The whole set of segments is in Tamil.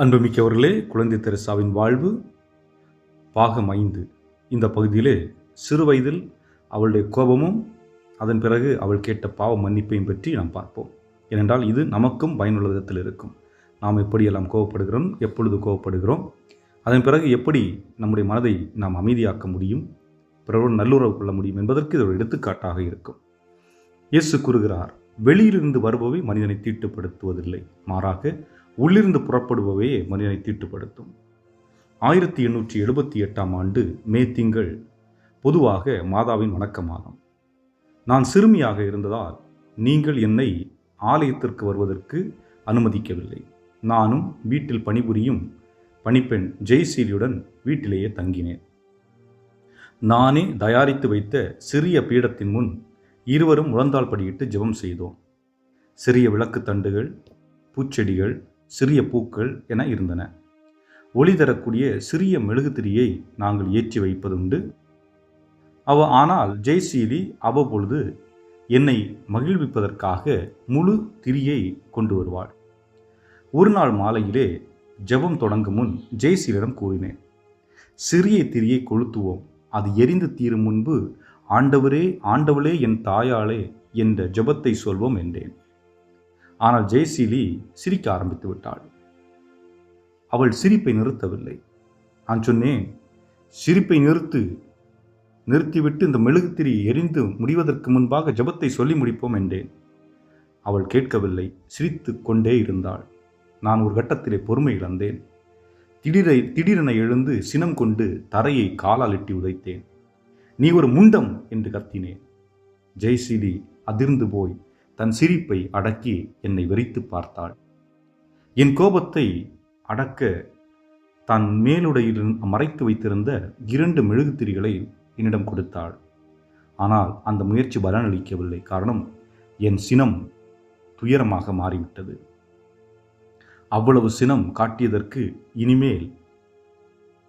அன்புமிக்கவர்களே குழந்தை தெரசாவின் வாழ்வு பாகம் ஐந்து. இந்த பகுதியிலே சிறு வயதில் அவளுடைய கோபமும் அதன் பிறகு அவள் கேட்ட பாவ மன்னிப்பையும் பற்றி நாம் பார்ப்போம். ஏனென்றால் இது நமக்கும் பயனுள்ள விதத்தில் இருக்கும். நாம் எப்படியெல்லாம் கோபப்படுகிறோம் எப்பொழுது கோபப்படுகிறோம் அதன் பிறகு எப்படி நம்முடைய மனதை நாம் அமைதியாக்க முடியும் பிறரோடு நல்லுறவு கொள்ள முடியும் என்பதற்கு இது ஒரு எடுத்துக்காட்டாக இருக்கும். இயேசு கூறுகிறார் வெளியிலிருந்து வருபவை மனிதனை தீட்டுப்படுத்துவதில்லை. மாறாக உள்ளிருந்து புறப்படுபவே மனிதனை தீட்டுப்படுத்தும். ஆயிரத்தி எண்ணூற்றி எழுபத்தி எட்டாம் ஆண்டு மே திங்கள் பொதுவாக மாதாவின் வணக்க மாதம் நான் சிறுமியாக இருந்ததால் நீங்கள் என்னை ஆலயத்திற்கு வருவதற்கு அனுமதிக்கவில்லை. நானும் வீட்டில் பணிபுரியும் பணிப்பெண் ஜெய்சீலியுடன் வீட்டிலேயே தங்கினேன். நானே தயாரித்து வைத்த சிறிய பீடத்தின் முன் இருவரும் முழந்தால் படியிட்டு ஜெபம் செய்தோம். சிறிய விளக்கு தண்டுகள் பூச்செடிகள் சிறிய பூக்கள் என இருந்தன. ஒளி தரக்கூடிய சிறிய மெழுகுத்திரியை நாங்கள் ஏற்றி வைப்பதுண்டு. அவ ஆனால் ஜெய்சீலி அவ்வப்பொழுது என்னை மகிழ்விப்பதற்காக முழு திரியை கொண்டு வருவாள். ஒரு நாள் மாலையிலே ஜெபம் தொடங்கும் முன் ஜெய்சீலிடம் கூறினேன் சிறிய திரியை கொளுத்துவோம். அது எரிந்து தீரும் முன்பு ஆண்டவரே ஆண்டவளே என் தாயாளே என்ற ஜெபத்தை சொல்வோம் என்றேன். ஆனால் ஜெயசீலி சிரிக்க ஆரம்பித்து விட்டாள். அவள் சிரிப்பை நிறுத்தவில்லை. நான் சொன்னேன் சிரிப்பை நிறுத்து நிறுத்திவிட்டு இந்த மெழுகுத்திரி எரிந்து முடிவதற்கு முன்பாக ஜெபத்தை சொல்லி முடிப்போம் என்றேன். அவள் கேட்கவில்லை சிரித்து கொண்டே இருந்தாள். நான் ஒரு கட்டத்திலே பொறுமை இழந்தேன். திடீரை திடீரென எழுந்து சினம் கொண்டு தரையை காலால் எட்டி உதைத்தேன். நீ ஒரு முண்டம் என்று கத்தினேன். ஜெய்சீலி அதிர்ந்து போய் தன் சிரிப்பை அடக்கி என்னை வெறித்து பார்த்தாள். என் கோபத்தை அடக்க தான் மேலுடையில் மறைத்து வைத்திருந்த இரண்டு மெழுகுத்திரிகளை என்னிடம் கொடுத்தாள். ஆனால் அந்த முயற்சி பலனளிக்கவில்லை. காரணம் என் சினம் துயரமாக மாறிவிட்டது. அவ்வளவு சினம் காட்டியதற்கு இனிமேல்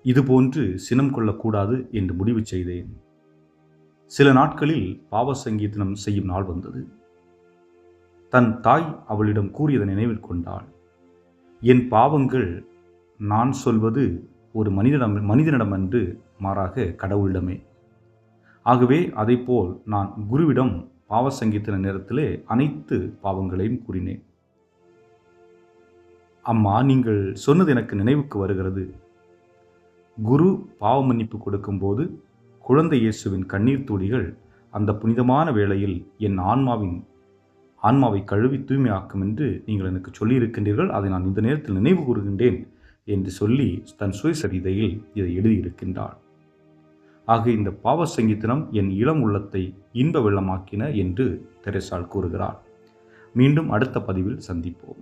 இதுபோன்று சினம் கொள்ளக்கூடாது என்று முடிவு செய்தேன். சில நாட்களில் பாவ சங்கீதனம் செய்யும் நாள் வந்தது. தன் தாய் அவளிடம் கூறியதை நினைவில் கொண்டாள். என் பாவங்கள் நான் சொல்வது ஒரு மனிதனிடம் மனிதனிடம் என்று மாறாக கடவுளிடமே. ஆகவே அதைப்போல் நான் குருவிடம் பாவ சங்கீதன நேரத்திலே அனைத்து பாவங்களையும் கூறினேன். அம்மா நீங்கள் சொன்னது எனக்கு நினைவுக்கு வருகிறது. குரு பாவ மன்னிப்பு கொடுக்கும்போது குழந்தை இயேசுவின் கண்ணீர் துளிகள் அந்த புனிதமான வேளையில் என் ஆன்மாவின் ஆன்மாவை கழுவி தூய்மையாக்கும் என்று நீங்கள் எனக்கு சொல்லியிருக்கின்றீர்கள். அதை நான் இந்த நேரத்தில் நினைவு கூறுகின்றேன் என்று சொல்லி தன் சுயசரிதையில் இதை எழுதியிருக்கின்றாள். ஆக இந்த பாவ சங்கீதனம் என் இளம் உள்ளத்தை இன்ப வெள்ளமாக்கின என்று தெரேசால் கூறுகிறார் மீண்டும் அடுத்த பதிவில் சந்திப்போம்.